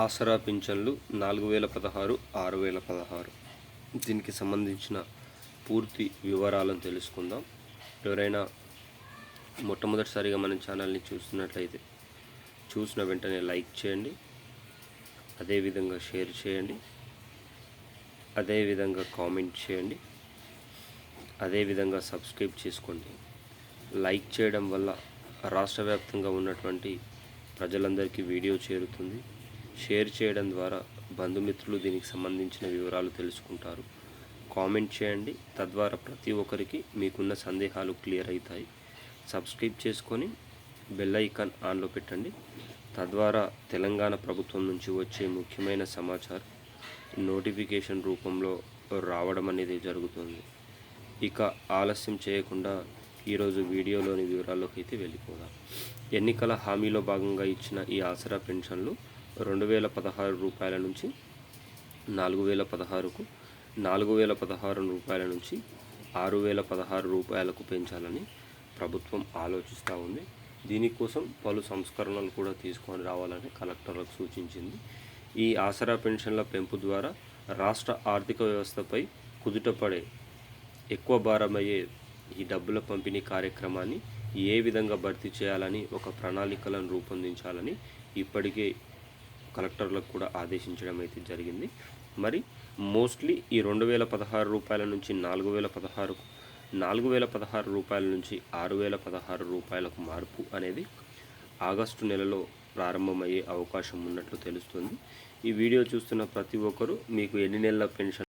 ఆసరా పింఛన్లు నాలుగు వేల పదహారు ఆరు వేల పదహారు. దీనికి సంబంధించిన పూర్తి వివరాలను తెలుసుకుందాం. ఎవరైనా మొట్టమొదటిసారిగా మన ఛానల్ని చూస్తున్నట్లయితే చూసిన వెంటనే లైక్ చేయండి. అదేవిధంగా షేర్ చేయండి. అదేవిధంగా కామెంట్ చేయండి. అదేవిధంగా సబ్స్క్రైబ్ చేసుకోండి. లైక్ చేయడం వల్ల రాష్ట్ర వ్యాప్తంగా ఉన్నటువంటి ప్రజలందరికీ వీడియో చేరుతుంది. షేర్ చేయడం ద్వారా బంధుమిత్రులు దీనికి సంబంధించిన వివరాలు తెలుసుకుంటారు. కామెంట్ చేయండి. తద్వారా ప్రతి ఒక్కరికి మీకున్న సందేహాలు క్లియర్ అవుతాయి. సబ్స్క్రైబ్ చేసుకొని బెల్ ఐకాన్ ఆన్లో పెట్టండి. తద్వారా తెలంగాణ ప్రభుత్వం నుంచి వచ్చే ముఖ్యమైన సమాచారం నోటిఫికేషన్ రూపంలో రావడం అనేది జరుగుతుంది. ఇక ఆలస్యం చేయకుండా ఈరోజు వీడియోలోని వివరాల్లోకి అయితే వెళ్ళిపోదాం. ఎన్నికల హామీలో భాగంగా ఇచ్చిన ఈ ఆసరా పెన్షన్లు రెండు వేల పదహారు రూపాయల నుంచి నాలుగు వేల పదహారుకు నాలుగు వేల పదహారు రూపాయల నుంచి ఆరు వేల పదహారు రూపాయలకు పెంచాలని ప్రభుత్వం ఆలోచిస్తూ ఉంది. దీనికోసం పలు సంస్కరణలు కూడా తీసుకొని రావాలని కలెక్టర్లకు సూచించింది. ఈ ఆసరా పెన్షన్ల పెంపు ద్వారా రాష్ట్ర ఆర్థిక వ్యవస్థపై కుదుటపడే ఎక్కువ భారమయ్యే ఈ డబ్బుల పంపిణీ కార్యక్రమాన్ని ఏ విధంగా భర్తీ చేయాలని ఒక ప్రణాళికలను రూపొందించాలని ఇప్పటికే కలెక్టర్లకు కూడా ఆదేశించడం అయితే జరిగింది. మరి మోస్ట్లీ ఈ రెండు వేల పదహారు రూపాయల నుంచి నాలుగు వేల పదహారుకు నాలుగు వేల పదహారు రూపాయల నుంచి ఆరు వేల పదహారు రూపాయలకు మార్పు అనేది ఆగస్టు నెలలో ప్రారంభమయ్యే అవకాశం ఉన్నట్లు తెలుస్తుంది. ఈ వీడియో చూస్తున్న ప్రతి ఒక్కరూ మీకు ఎన్ని నెలల పెన్షన్